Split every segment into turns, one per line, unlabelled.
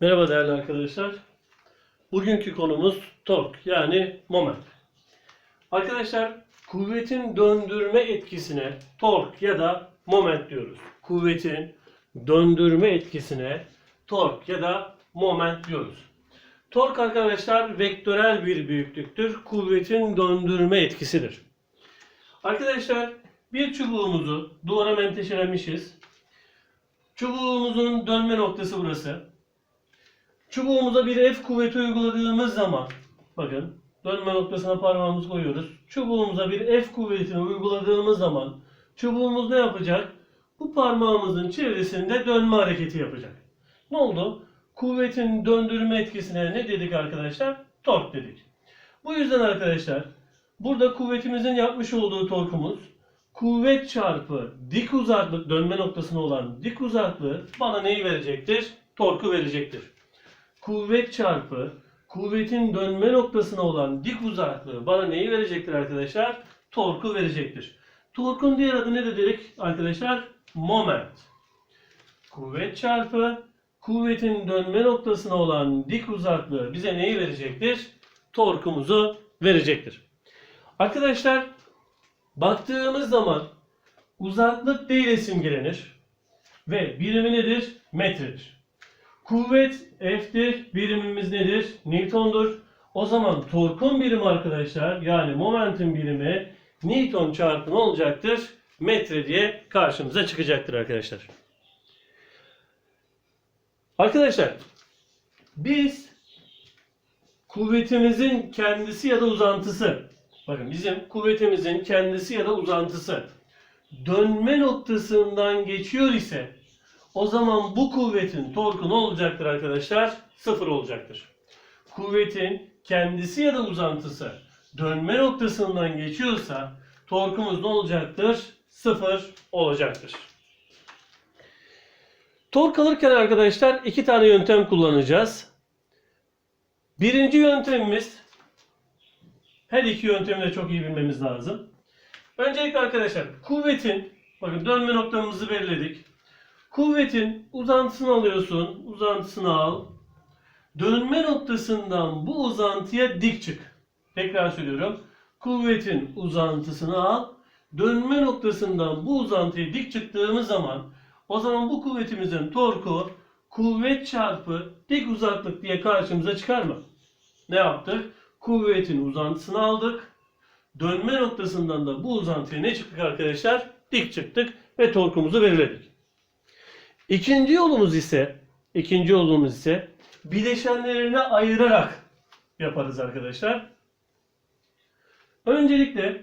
Merhaba değerli arkadaşlar. Bugünkü konumuz tork yani moment. Arkadaşlar kuvvetin döndürme etkisine tork ya da moment diyoruz. Kuvvetin döndürme etkisine tork ya da moment diyoruz. Tork arkadaşlar vektörel bir büyüklüktür. Kuvvetin döndürme etkisidir. Arkadaşlar bir çubuğumuzu duvara menteşelemişiz. Çubuğumuzun dönme noktası burası. Çubuğumuza bir F kuvveti uyguladığımız zaman bakın dönme noktasına parmağımızı koyuyoruz. Çubuğumuza bir F kuvvetini uyguladığımız zaman çubuğumuz ne yapacak? Bu parmağımızın çevresinde dönme hareketi yapacak. Ne oldu? Kuvvetin döndürme etkisine ne dedik arkadaşlar? Tork dedik. Bu yüzden arkadaşlar burada kuvvetimizin yapmış olduğu torkumuz kuvvet çarpı dik uzaklık dönme noktasına olan dik uzaklığı bana neyi verecektir? Torku verecektir kuvvet çarpı kuvvetin dönme noktasına olan dik uzaklığı bana neyi verecektir arkadaşlar? Torku verecektir. Torkun diğer adı ne dedik arkadaşlar? Moment. Kuvvet çarpı kuvvetin dönme noktasına olan dik uzaklığı bize neyi verecektir? Torkumuzu verecektir. Arkadaşlar baktığımız zaman uzaklık D ile simgelenir ve birimi nedir? Metredir. Kuvvet F'tir. Birimimiz nedir? Newton'dur. O zaman torkun birimi arkadaşlar yani momentum birimi Newton çarpı ne olacaktır? Metre diye karşımıza çıkacaktır arkadaşlar. Arkadaşlar biz kuvvetimizin kendisi ya da uzantısı bakın bizim kuvvetimizin kendisi ya da uzantısı dönme noktasından geçiyor ise o zaman bu kuvvetin torku ne olacaktır arkadaşlar? Sıfır olacaktır. Kuvvetin kendisi ya da uzantısı dönme noktasından geçiyorsa torkumuz ne olacaktır? Sıfır olacaktır. Tork alırken arkadaşlar iki tane yöntem kullanacağız. Birinci yöntemimiz her iki yöntemi de çok iyi bilmemiz lazım. Öncelikle arkadaşlar kuvvetin bakın dönme noktamızı belirledik. Kuvvetin uzantısını alıyorsun. Uzantısını al. Dönme noktasından bu uzantıya dik çık. Tekrar söylüyorum. Kuvvetin uzantısını al. Dönme noktasından bu uzantıya dik çıktığımız zaman o zaman bu kuvvetimizin torku kuvvet çarpı dik uzaklık diye karşımıza çıkar mı? Ne yaptık? Kuvvetin uzantısını aldık. Dönme noktasından da bu uzantıya ne çıktık arkadaşlar? Dik çıktık ve torkumuzu belirledik. İkinci yolumuz ise ikinci yolumuz ise bileşenlerine ayırarak yaparız arkadaşlar. Öncelikle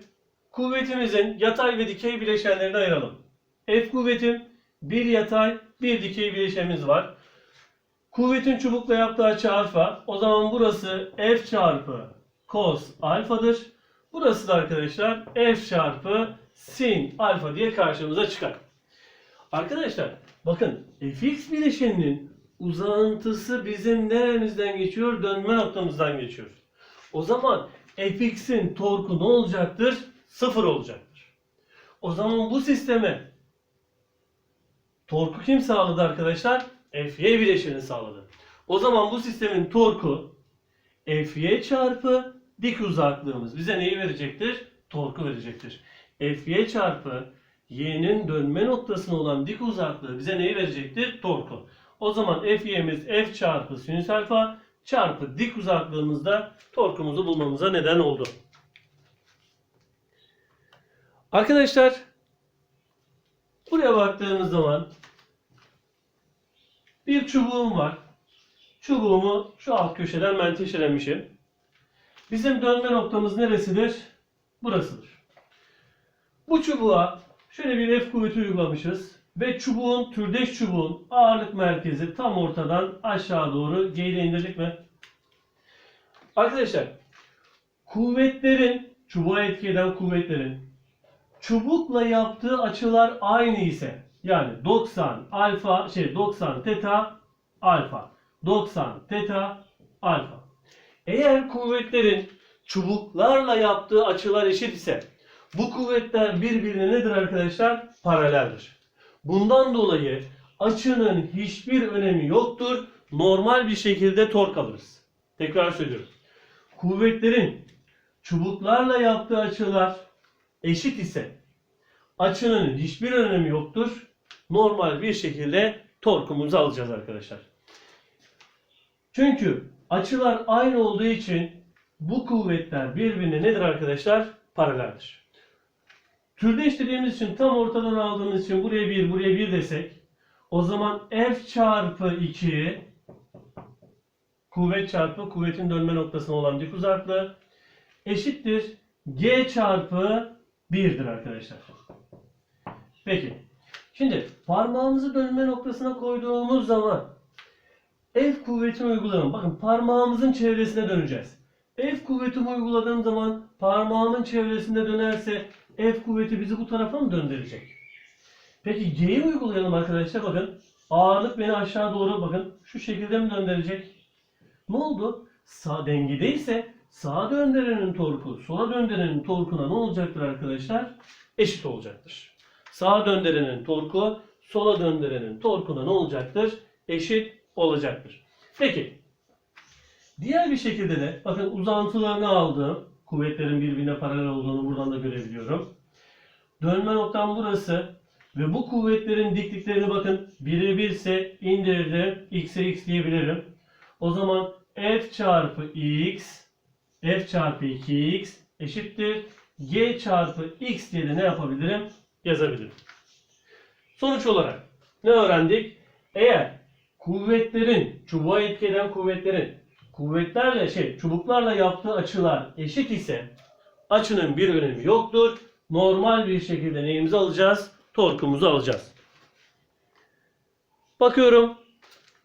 kuvvetimizin yatay ve dikey bileşenlerini ayıralım. F kuvvetim bir yatay bir dikey bileşenimiz var. Kuvvetin çubukla yaptığı açı alfa. O zaman burası F çarpı cos alfadır. Burası da arkadaşlar F çarpı sin alfa diye karşımıza çıkar. Arkadaşlar bakın fx bileşeninin uzantısı bizim neremizden geçiyor? Dönme noktamızdan geçiyor. O zaman fx'in torku ne olacaktır? Sıfır olacaktır. O zaman bu sisteme torku kim sağladı arkadaşlar? Fy bileşeni sağladı. O zaman bu sistemin torku Fy çarpı dik uzaklığımız bize neyi verecektir? Torku verecektir. Fy çarpı y'nin dönme noktasına olan dik uzaklığı bize neyi verecektir? Torku. O zaman Fy'miz f çarpı sinüs alfa çarpı dik uzaklığımızda torkumuzu bulmamıza neden oldu. Arkadaşlar buraya baktığımız zaman bir çubuğum var. Çubuğumu şu alt köşeden menteşelemişim. Bizim dönme noktamız neresidir? Burasıdır. Bu çubuğa şöyle bir F kuvveti uygulamışız. Ve çubuğun, türdeş çubuğun ağırlık merkezi tam ortadan aşağı doğru G'de indirdik mi? Arkadaşlar kuvvetlerin, çubuğa etki eden kuvvetlerin çubukla yaptığı açılar aynı ise yani 90 alfa şey 90 teta alfa 90 teta alfa. Eğer kuvvetlerin çubuklarla yaptığı açılar eşit ise bu kuvvetler birbirine nedir arkadaşlar? Paraleldir. Bundan dolayı açının hiçbir önemi yoktur. normal bir şekilde tork alırız. Tekrar söylüyorum. Kuvvetlerin çubuklarla yaptığı açılar eşit ise açının hiçbir önemi yoktur. Normal bir şekilde torkumuzu alacağız arkadaşlar. Çünkü açılar aynı olduğu için bu kuvvetler birbirine nedir arkadaşlar? Paraleldir. Türdeş dediğimiz için tam ortadan aldığımız için buraya 1, buraya 1 desek o zaman F çarpı 2 kuvvet çarpı kuvvetin dönme noktasına olan dik uzaklığı eşittir G çarpı 1'dir arkadaşlar. Peki. Şimdi parmağımızı dönme noktasına koyduğumuz zaman F kuvvetini uygulayalım. Bakın parmağımızın çevresine döneceğiz. F kuvvetimi uyguladığım zaman parmağımın çevresinde dönerse F kuvveti bizi bu tarafa mı döndürecek? Peki G'yi uygulayalım arkadaşlar bakın. Ağırlık beni aşağı doğru bakın şu şekilde mi döndürecek? Ne oldu? Sağ dengedeyse sağa döndürenin torku sola döndürenin torkuna ne olacaktır arkadaşlar? Eşit olacaktır. Sağa döndürenin torku sola döndürenin torkuna ne olacaktır? Eşit olacaktır. Peki. Diğer bir şekilde de bakın uzantılarını aldım. Kuvvetlerin birbirine paralel olduğunu buradan da görebiliyorum. Dönme noktam burası. Ve bu kuvvetlerin dikliklerini bakın. Biri 1 ise indirdim. X'e X diyebilirim. O zaman F çarpı X F çarpı 2X eşittir. G çarpı X diye de ne yapabilirim? Yazabilirim. Sonuç olarak ne öğrendik? Eğer kuvvetlerin, çubuğa etki eden kuvvetlerin kuvvetlerle şey, çubuklarla yaptığı açılar eşit ise açının bir önemi yoktur. Normal bir şekilde neyimizi alacağız? Torkumuzu alacağız. Bakıyorum.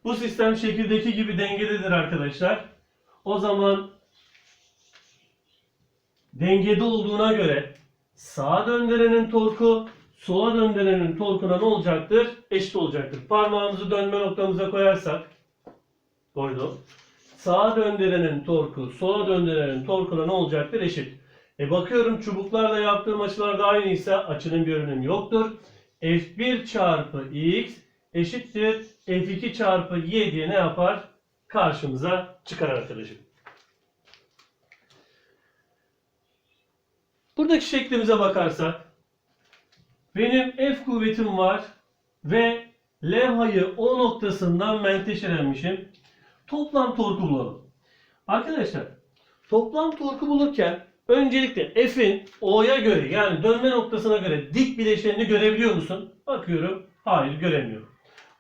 Bu sistem şekildeki gibi dengededir arkadaşlar. O zaman dengede olduğuna göre sağa döndürenin torku sola döndürenin torkuna ne olacaktır? Eşit olacaktır. Parmağımızı dönme noktamıza koyarsak koydum. Sağa döndürenin torku sola döndürenin torkuna ne olacaktır? Eşit. E bakıyorum çubuklarla yaptığım açılar da aynıysa açının bir önemi yoktur. F1 çarpı X eşittir F2 çarpı Y diye ne yapar? Karşımıza çıkar arkadaşım. Buradaki şeklimize bakarsak benim F kuvvetim var ve levhayı O noktasından menteşelenmişim. Toplam torku bulalım. Arkadaşlar toplam torku bulurken öncelikle F'in O'ya göre yani dönme noktasına göre dik bileşenini görebiliyor musun? Bakıyorum. Hayır göremiyorum.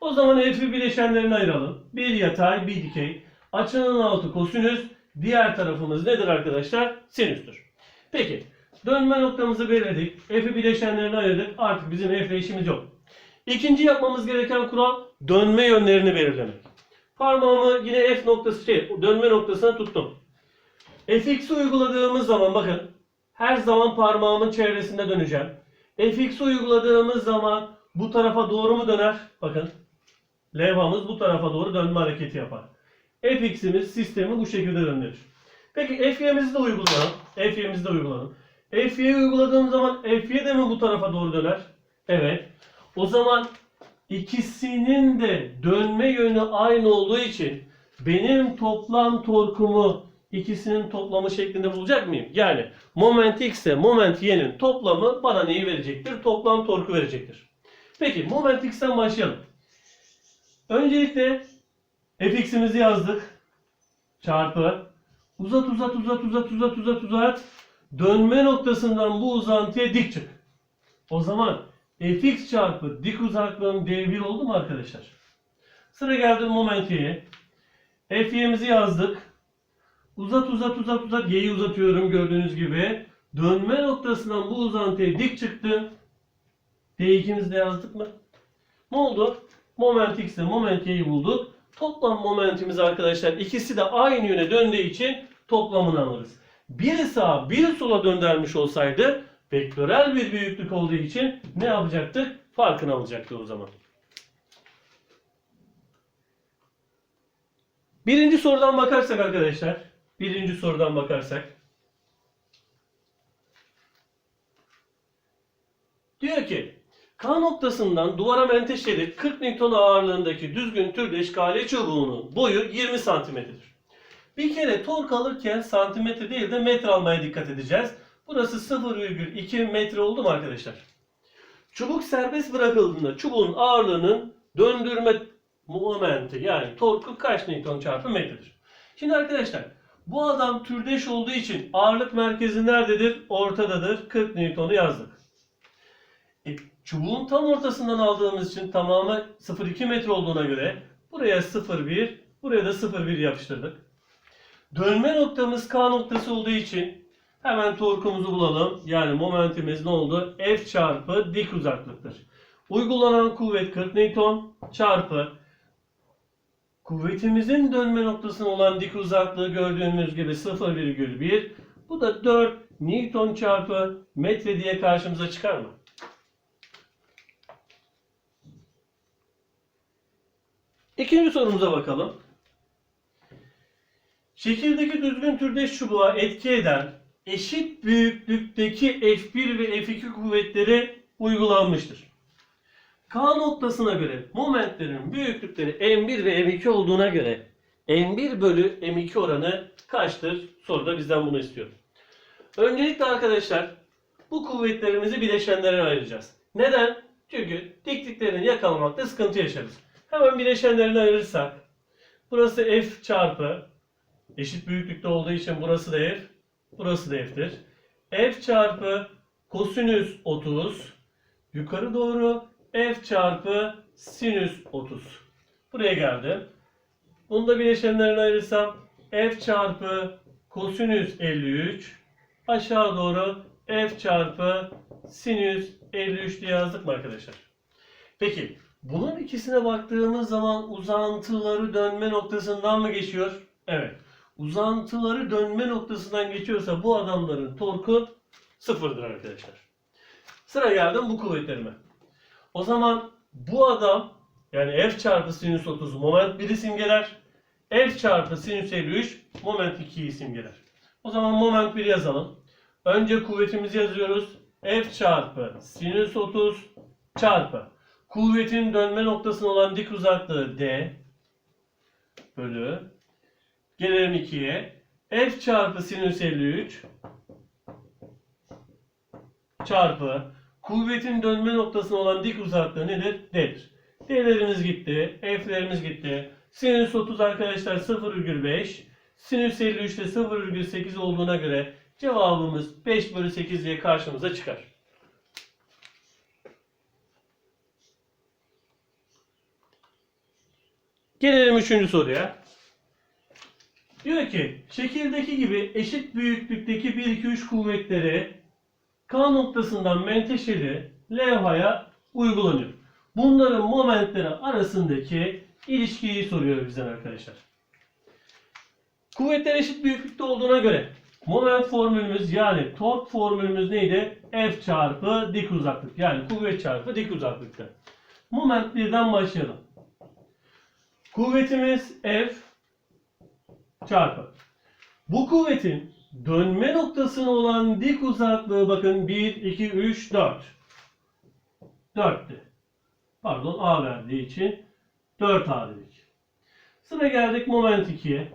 O zaman F'i bileşenlerine ayıralım. Bir yatay, bir dikey. Açının altı kosinüs. Diğer tarafımız nedir arkadaşlar? Sinüstür. Peki. Dönme noktamızı belirledik. F'i bileşenlerine ayırdık. Artık bizim F'le işimiz yok. İkinci yapmamız gereken kural dönme yönlerini belirlemek. Parmağımı yine F noktası şey dönme noktasına tuttum. Fx'i uyguladığımız zaman bakın her zaman parmağımın çevresinde döneceğim. Fx'i uyguladığımız zaman bu tarafa doğru mu döner? Bakın levhamız bu tarafa doğru dönme hareketi yapar. Fx'imiz sistemi bu şekilde döndürür. Peki Fy'mizi de uygulayalım. Fy'mizi de uygulayalım. Fy'yi uyguladığım zaman Fy de mi bu tarafa doğru döner? Evet. O zaman ikisinin de dönme yönü aynı olduğu için benim toplam torkumu ikisinin toplamı şeklinde bulacak mıyım? Yani moment x ile moment y'nin toplamı bana neyi verecektir? Toplam torku verecektir. Peki moment x'ten başlayalım. Öncelikle fx'imizi yazdık. Çarpı. Uzat uzat uzat uzat uzat uzat uzat. Dönme noktasından bu uzantıya dik çık. O zaman fx çarpı dik uzaklığın d1 oldu mu arkadaşlar? Sıra geldi moment y'ye. fy'mizi yazdık. Uzat uzat uzat uzat y'yi uzatıyorum gördüğünüz gibi. Dönme noktasından bu uzantıya dik çıktı. D2'mizi de yazdık mı? Ne oldu? Moment x ile moment y'yi bulduk. Toplam momentimiz arkadaşlar ikisi de aynı yöne döndüğü için toplamını alırız. Biri sağa biri sola döndürmüş olsaydı vektörel bir büyüklük olduğu için ne yapacaktık? Farkını alacaktık o zaman. Birinci sorudan bakarsak arkadaşlar. Birinci sorudan bakarsak. Diyor ki K noktasından duvara menteşeli 40 Newton ağırlığındaki düzgün türdeş kale çubuğunun boyu 20 santimetredir. Bir kere tork alırken santimetre değil de metre almaya dikkat edeceğiz. Burası 0,2 metre oldu mu arkadaşlar? Çubuk serbest bırakıldığında çubuğun ağırlığının döndürme momenti yani torku kaç Newton çarpı metredir? Şimdi arkadaşlar bu adam türdeş olduğu için ağırlık merkezi nerededir? Ortadadır. 40 Newton'u yazdık. E, çubuğun tam ortasından aldığımız için tamamı 0,2 metre olduğuna göre buraya 0,1 buraya da 0,1 yapıştırdık. Dönme noktamız K noktası olduğu için hemen torkumuzu bulalım. Yani momentimiz ne oldu? F çarpı dik uzaklıktır. Uygulanan kuvvet 40 Newton çarpı kuvvetimizin dönme noktasına olan dik uzaklığı gördüğümüz gibi 0,1. Bu da 4 Newton çarpı metre diye karşımıza çıkar mı? İkinci sorumuza bakalım. Şekildeki düzgün türdeş çubuğa etki eden eşit büyüklükteki F1 ve F2 kuvvetleri uygulanmıştır. K noktasına göre momentlerin büyüklükleri M1 ve M2 olduğuna göre M1 bölü M2 oranı kaçtır? Soruda bizden bunu istiyor. Öncelikle arkadaşlar bu kuvvetlerimizi bileşenlere ayıracağız. Neden? Çünkü dikliklerini yakalamakta sıkıntı yaşarız. Hemen bileşenlerini ayırırsak burası F çarpı eşit büyüklükte olduğu için burası da F, burası da F'tir. F çarpı kosinüs 30 yukarı doğru F çarpı sinüs 30. Buraya geldim. Bunu da bileşenlerine ayırırsam F çarpı kosinüs 53 aşağı doğru F çarpı sinüs 53 diye yazdık mı arkadaşlar? Peki bunun ikisine baktığımız zaman uzantıları dönme noktasından mı geçiyor? Evet. Uzantıları dönme noktasından geçiyorsa bu adamların torku sıfırdır arkadaşlar. Sıra geldim bu kuvvetlerime. O zaman bu adam yani F çarpı sinüs 30 moment 1'i simgeler. F çarpı sinüs 53 moment 2'yi simgeler. O zaman moment 1 yazalım. Önce kuvvetimizi yazıyoruz. F çarpı sinüs 30 çarpı kuvvetin dönme noktasına olan dik uzaklığı D bölü gelelim 2'ye. F çarpı sinüs 53 çarpı kuvvetin dönme noktasına olan dik uzaklığı nedir? D'dir. D'lerimiz gitti. F'lerimiz gitti. Sinüs 30 arkadaşlar 0,5. Sinüs 53 de 0,8 olduğuna göre cevabımız 5 bölü 8 diye karşımıza çıkar. Gelelim üçüncü soruya. Diyor ki şekildeki gibi eşit büyüklükteki 1, 2, 3 kuvvetleri K noktasından menteşeli levhaya uygulanıyor. Bunların momentleri arasındaki ilişkiyi soruyor bizden arkadaşlar. Kuvvetler eşit büyüklükte olduğuna göre moment formülümüz yani tork formülümüz neydi? F çarpı dik uzaklık. Yani kuvvet çarpı dik uzaklıkta. Moment birden başlayalım. Kuvvetimiz F çarpı. Bu kuvvetin dönme noktasına olan dik uzaklığı bakın 1, 2, 3, 4. 4'tü. Pardon A verdiği için 4A dedik. Sıra geldik moment 2'ye.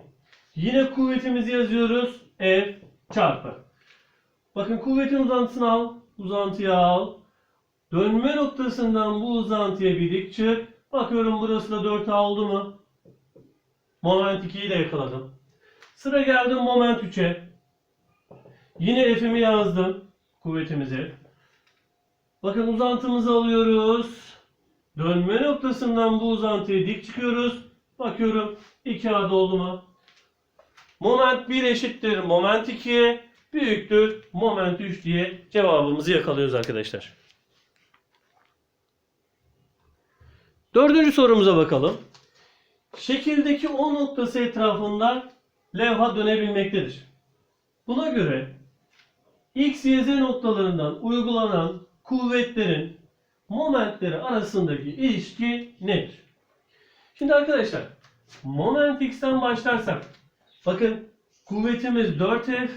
Yine kuvvetimizi yazıyoruz. F çarpı. Bakın kuvvetin uzantısını al. Uzantıyı al. Dönme noktasından bu uzantıya bir dik çık. Bakıyorum burası da 4A oldu mu? Moment 2'yi de yakaladım. Sıra geldim moment 3'e. Yine F'imi yazdım kuvvetimize. Bakın uzantımızı alıyoruz. Dönme noktasından bu uzantıya dik çıkıyoruz. Bakıyorum 2A oldu mu? Moment 1 eşittir moment 2'ye büyüktür moment 3 diye cevabımızı yakalıyoruz arkadaşlar. Dördüncü sorumuza bakalım. Şekildeki O noktası etrafında levha dönebilmektedir. Buna göre X, Y, Z noktalarından uygulanan kuvvetlerin momentleri arasındaki ilişki nedir? Şimdi arkadaşlar moment X'ten başlarsak bakın kuvvetimiz 4F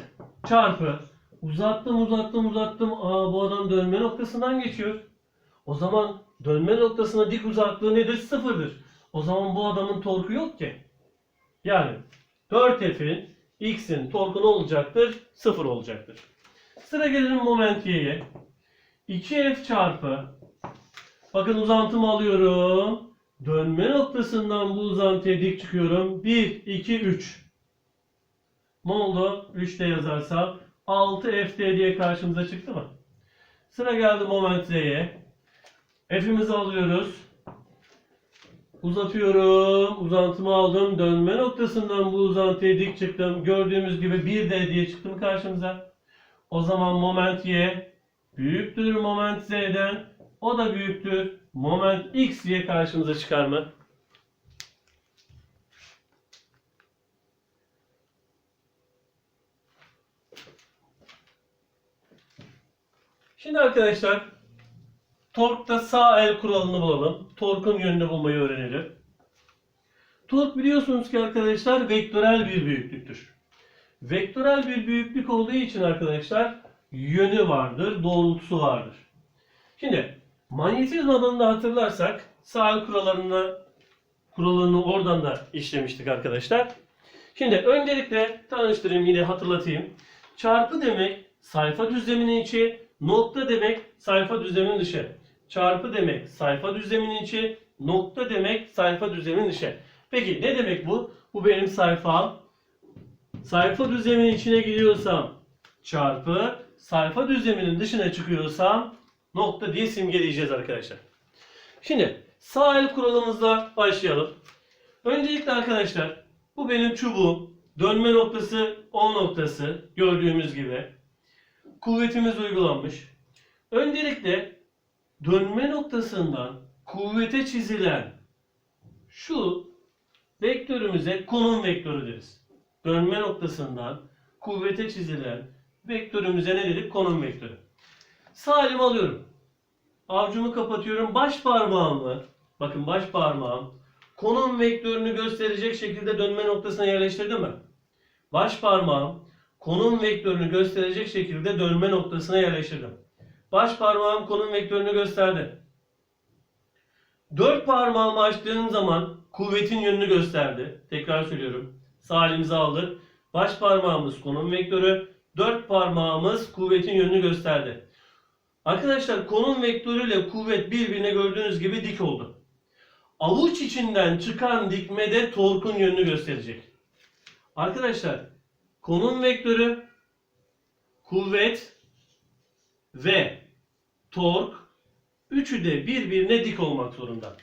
çarpı uzattım uzattım uzattım. Aa bu adam dönme noktasından geçiyor. O zaman dönme noktasına dik uzaklığı nedir? Sıfırdır. O zaman bu adamın torku yok ki. Yani 4F'in X'in torku ne olacaktır? Sıfır olacaktır. Sıra gelelim moment Y'ye. 2F çarpı bakın uzantımı alıyorum. Dönme noktasından bu uzantıya dik çıkıyorum. 1, 2, 3. Ne oldu? 3 de yazarsam 6FD diye karşımıza çıktı mı? Sıra geldi moment Z'ye. F'imizi alıyoruz. Uzatıyorum. Uzantımı aldım. Dönme noktasından bu uzantıya dik çıktım. Gördüğümüz gibi 1D diye çıktım karşımıza. O zaman moment Y büyüktür moment Z'den. O da büyüktür. Moment X diye karşımıza çıkar mı? Şimdi arkadaşlar torkta sağ el kuralını bulalım. Torkun yönünü bulmayı öğrenelim. Tork biliyorsunuz ki arkadaşlar vektörel bir büyüklüktür. Vektörel bir büyüklük olduğu için arkadaşlar yönü vardır, doğrultusu vardır. Şimdi manyetizma alanında hatırlarsak sağ el kurallarını kuralını oradan da işlemiştik arkadaşlar. Şimdi öncelikle tanıştırayım yine hatırlatayım. Çarpı demek sayfa düzleminin içi, nokta demek sayfa düzleminin dışı. Çarpı demek sayfa düzleminin içi, nokta demek sayfa düzleminin dışı. Peki ne demek bu? Bu benim sayfam. Sayfa düzleminin içine giriyorsam çarpı, sayfa düzleminin dışına çıkıyorsam nokta diye simgeleyeceğiz arkadaşlar. Şimdi sağ el kuralımızla başlayalım. Öncelikle arkadaşlar bu benim çubuğum. Dönme noktası 10 noktası gördüğümüz gibi. Kuvvetimiz uygulanmış. Öncelikle dönme noktasından kuvvete çizilen şu vektörümüze konum vektörü deriz. Dönme noktasından kuvvete çizilen vektörümüze ne dedik? Konum vektörü. Sağ elimi alıyorum. Avcumu kapatıyorum. Baş parmağımı, bakın baş parmağım konum vektörünü gösterecek şekilde dönme noktasına yerleştirdim mi? Baş parmağım konum vektörünü gösterecek şekilde dönme noktasına yerleştirdim. Baş parmağım konum vektörünü gösterdi. Dört parmağımı açtığım zaman kuvvetin yönünü gösterdi. Tekrar söylüyorum. Sağ elimizi aldık. Baş parmağımız konum vektörü. Dört parmağımız kuvvetin yönünü gösterdi. Arkadaşlar konum vektörüyle kuvvet birbirine gördüğünüz gibi dik oldu. Avuç içinden çıkan dikmede torkun yönünü gösterecek. Arkadaşlar konum vektörü, kuvvet ve tork üçü de birbirine dik olmak zorunda.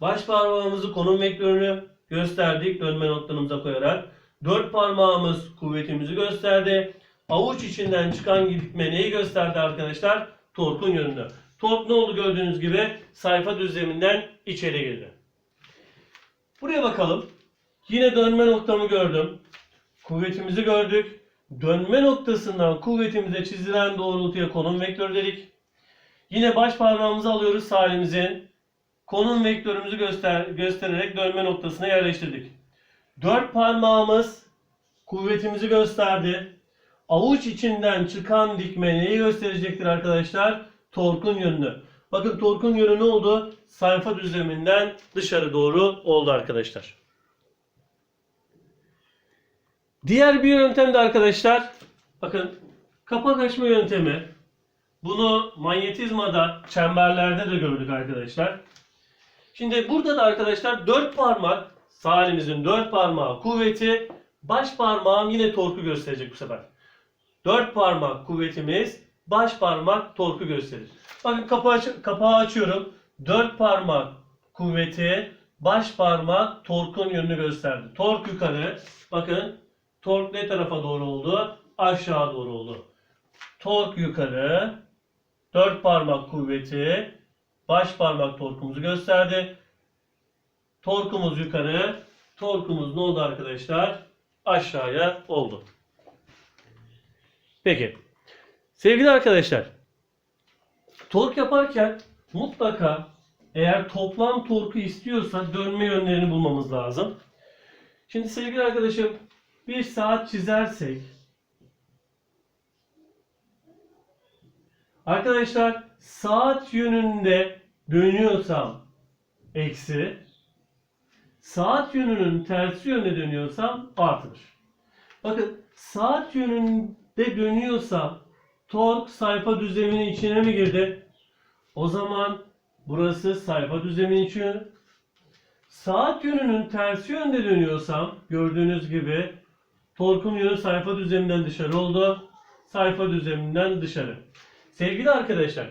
Baş parmağımızı konum vektörünü gösterdik dönme noktamıza koyarak. Dört parmağımız kuvvetimizi gösterdi. Avuç içinden çıkan dikme neyi gösterdi arkadaşlar? Torkun yönünü. Tork ne oldu gördüğünüz gibi sayfa düzleminden içeri girdi. Buraya bakalım. Yine dönme noktamı gördüm. Kuvvetimizi gördük. Dönme noktasından kuvvetimize çizilen doğrultuya konum vektörü dedik. Yine baş parmağımızı alıyoruz sağ elimizin. Konum vektörümüzü göster göstererek dönme noktasına yerleştirdik. Dört parmağımız kuvvetimizi gösterdi. Avuç içinden çıkan dikme neyi gösterecektir arkadaşlar? Torkun yönünü. Bakın torkun yönü ne oldu? Sayfa düzleminden dışarı doğru oldu arkadaşlar. Diğer bir yöntem de arkadaşlar bakın kapak açma yöntemi. Bunu manyetizmada, çemberlerde de gördük arkadaşlar. Şimdi burada da arkadaşlar dört parmak, sağ elimizin dört parmağı kuvveti, baş parmağım yine torku gösterecek bu sefer. Dört parmak kuvvetimiz, baş parmak torku gösterir. Bakın kapağı, aç kapağı açıyorum. Dört parmak kuvveti, baş parmak torkun yönünü gösterdi. Tork yukarı. Bakın tork ne tarafa doğru oldu? Aşağı doğru oldu. Tork yukarı. Dört parmak kuvveti, baş parmak torkumuzu gösterdi. Torkumuz yukarı. Torkumuz ne oldu arkadaşlar? Aşağıya oldu. Peki. Sevgili arkadaşlar. Tork yaparken mutlaka eğer toplam torku istiyorsa dönme yönlerini bulmamız lazım. Şimdi sevgili arkadaşım bir saat çizersek Arkadaşlar saat yönünde dönüyorsam eksi, saat yönünün tersi yönde dönüyorsam artıdır. Bakın saat yönünde dönüyorsam tork sayfa düzleminin içine mi girdi? O zaman burası sayfa düzleminin içine. Saat yönünün tersi yönde dönüyorsam gördüğünüz gibi torkun yönü sayfa düzleminden dışarı oldu. Sayfa düzleminden dışarı. Sevgili arkadaşlar,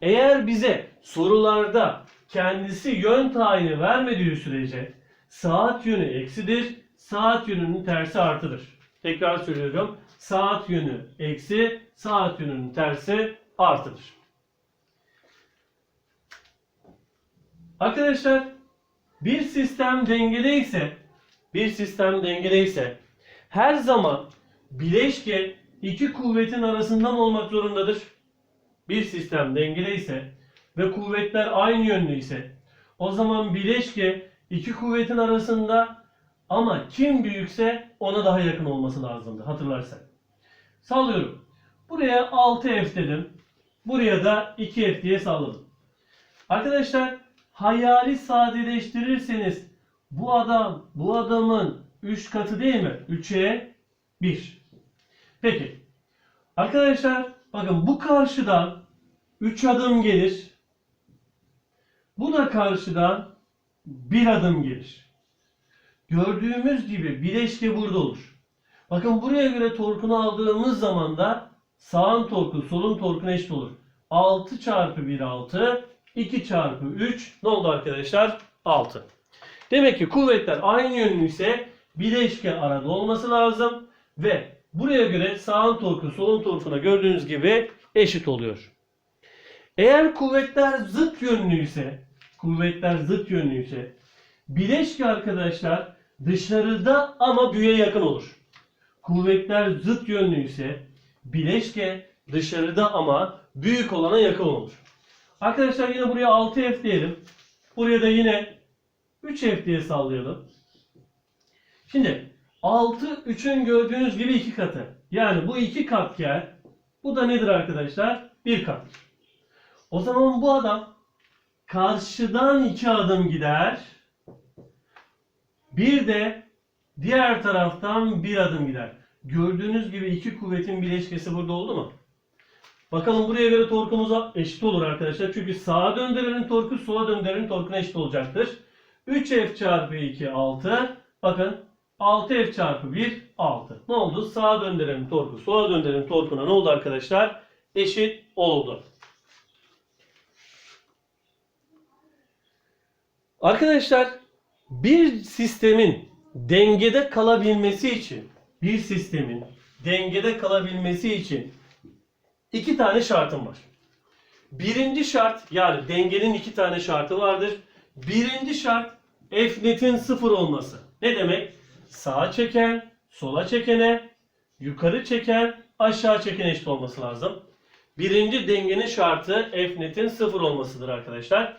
eğer bize sorularda kendisi yön tayini vermediği sürece saat yönü eksidir, saat yönünün tersi artıdır. Tekrar söylüyorum. Saat yönü eksi, saat yönünün tersi artıdır. Arkadaşlar bir sistem dengeliyse bir sistem dengeliyse her zaman bileşke iki kuvvetin arasından olmak zorundadır. Bir sistem dengeliyse ve kuvvetler aynı yönlü ise o zaman bileşke iki kuvvetin arasında ama kim büyükse ona daha yakın olması lazımdı hatırlarsak. Sallıyorum. Buraya 6F dedim. Buraya da 2F diye salladım. Arkadaşlar hayali sadeleştirirseniz bu adam bu adamın 3 katı değil mi? 3'e 1. Peki. Arkadaşlar bakın bu karşıdan 3 adım gelir. Bu da karşıdan 1 adım gelir. Gördüğümüz gibi bileşke burada olur. Bakın buraya göre torkunu aldığımız zaman da sağın torku solun torkuna eşit olur. 6 çarpı 1 6 2 çarpı 3 ne oldu arkadaşlar? 6. Demek ki kuvvetler aynı yönlü ise bileşke arada olması lazım ve buraya göre sağın torku solun torkuna gördüğünüz gibi eşit oluyor. Eğer kuvvetler zıt yönlüyse, kuvvetler zıt yönlüyse bileşke arkadaşlar dışarıda ama büye yakın olur. Kuvvetler zıt yönlüyse bileşke dışarıda ama büyük olana yakın olur. Arkadaşlar yine buraya 6F diyelim. Buraya da yine 3F diye sallayalım. Şimdi 6 3'ün gördüğünüz gibi 2 katı. Yani bu 2 katken bu da nedir arkadaşlar? 1 kattır. O zaman bu adam karşıdan 2 adım gider. Bir de diğer taraftan 1 adım gider. Gördüğünüz gibi iki kuvvetin bileşkesi burada oldu mu? Bakalım buraya göre torkumuz eşit olur arkadaşlar. Çünkü sağa döndürenin torku sola döndürenin torkuna eşit olacaktır. 3F çarpı 2 6. Bakın 6F çarpı 1 6. Ne oldu? Sağa döndürenin torku sola döndürenin torkuna ne oldu arkadaşlar? Eşit oldu. Arkadaşlar bir sistemin dengede kalabilmesi için bir sistemin dengede kalabilmesi için iki tane şartım var. Birinci şart yani dengenin iki tane şartı vardır. Birinci şart F netin sıfır olması. Ne demek? Sağa çeken, sola çekene, yukarı çeken, aşağı çeken eşit olması lazım. Birinci dengenin şartı F netin sıfır olmasıdır arkadaşlar.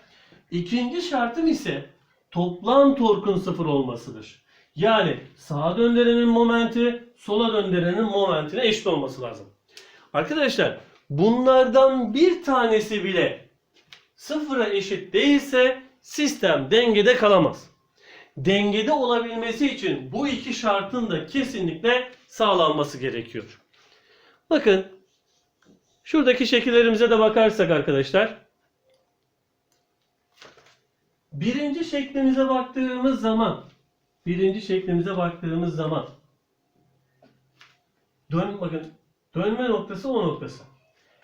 İkinci şartım ise toplam torkun sıfır olmasıdır. Yani sağa döndürenin momenti sola döndürenin momentine eşit olması lazım. Arkadaşlar bunlardan bir tanesi bile sıfıra eşit değilse sistem dengede kalamaz. Dengede olabilmesi için bu iki şartın da kesinlikle sağlanması gerekiyor. Bakın şuradaki şekillerimize de bakarsak arkadaşlar birinci şeklimize baktığımız zaman birinci şeklimize baktığımız zaman dön bakın dönme noktası o noktası.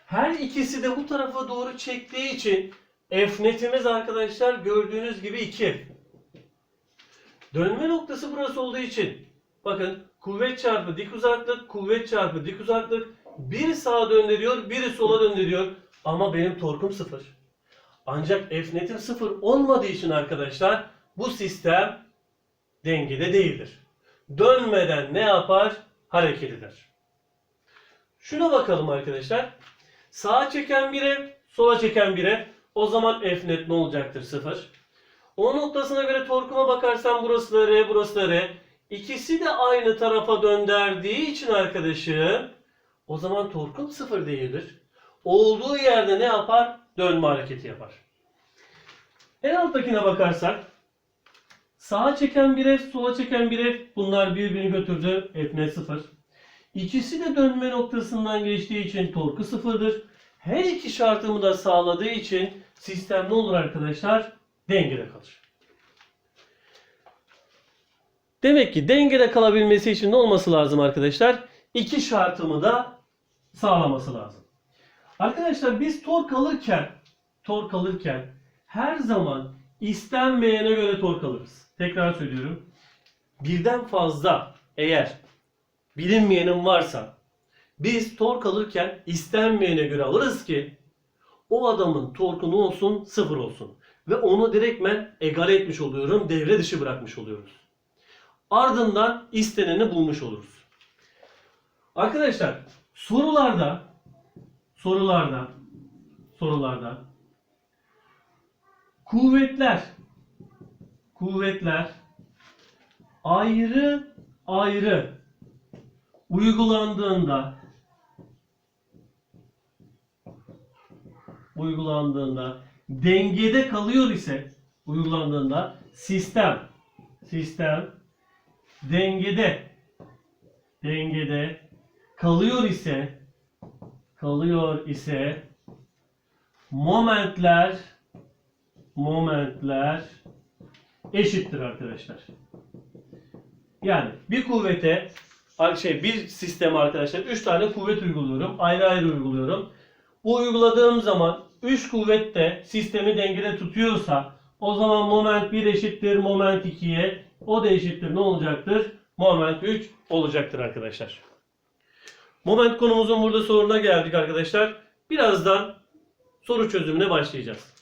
Her ikisi de bu tarafa doğru çektiği için F netimiz arkadaşlar gördüğünüz gibi 2. Dönme noktası burası olduğu için bakın kuvvet çarpı dik uzaklık, kuvvet çarpı dik uzaklık biri sağa döndürüyor, biri sola döndürüyor ama benim torkum sıfır. Ancak F netim sıfır olmadığı için arkadaşlar bu sistem dengede değildir. Dönmeden ne yapar? Hareket eder. Şuna bakalım arkadaşlar. Sağa çeken bire, sola çeken bire. O zaman F net ne olacaktır? Sıfır. O noktasına göre torkuma bakarsam burası da R, burası da R. İkisi de aynı tarafa döndürdüğü için arkadaşım o zaman torkum sıfır değildir. Olduğu yerde ne yapar? Dönme hareketi yapar. En alttakine bakarsak sağa çeken bir F, sola çeken bir F bunlar birbirini götürdü. F net 0. İkisi de dönme noktasından geçtiği için torku sıfırdır. Her iki şartımı da sağladığı için sistem ne olur arkadaşlar? Dengede kalır. Demek ki dengede kalabilmesi için ne olması lazım arkadaşlar? İki şartımı da sağlaması lazım. Arkadaşlar biz tork alırken tork alırken her zaman istenmeyene göre tork alırız. Tekrar söylüyorum. Birden fazla eğer bilinmeyenin varsa biz tork alırken istenmeyene göre alırız ki o adamın torku ne olsun? Sıfır olsun. Ve onu direktmen egale etmiş oluyorum. Devre dışı bırakmış oluyoruz. Ardından isteneni bulmuş oluruz. Arkadaşlar sorularda sorularda sorularda kuvvetler kuvvetler ayrı ayrı uygulandığında uygulandığında dengede kalıyor ise uygulandığında sistem sistem dengede dengede kalıyor ise kalıyor ise momentler momentler eşittir arkadaşlar. Yani bir kuvvete şey bir sisteme arkadaşlar 3 tane kuvvet uyguluyorum. Ayrı ayrı uyguluyorum. Bu uyguladığım zaman 3 kuvvet de sistemi dengede tutuyorsa o zaman moment 1 eşittir moment 2'ye. O da eşittir ne olacaktır? Moment 3 olacaktır arkadaşlar. Moment konumuzun burada sonuna geldik arkadaşlar. Birazdan soru çözümüne başlayacağız.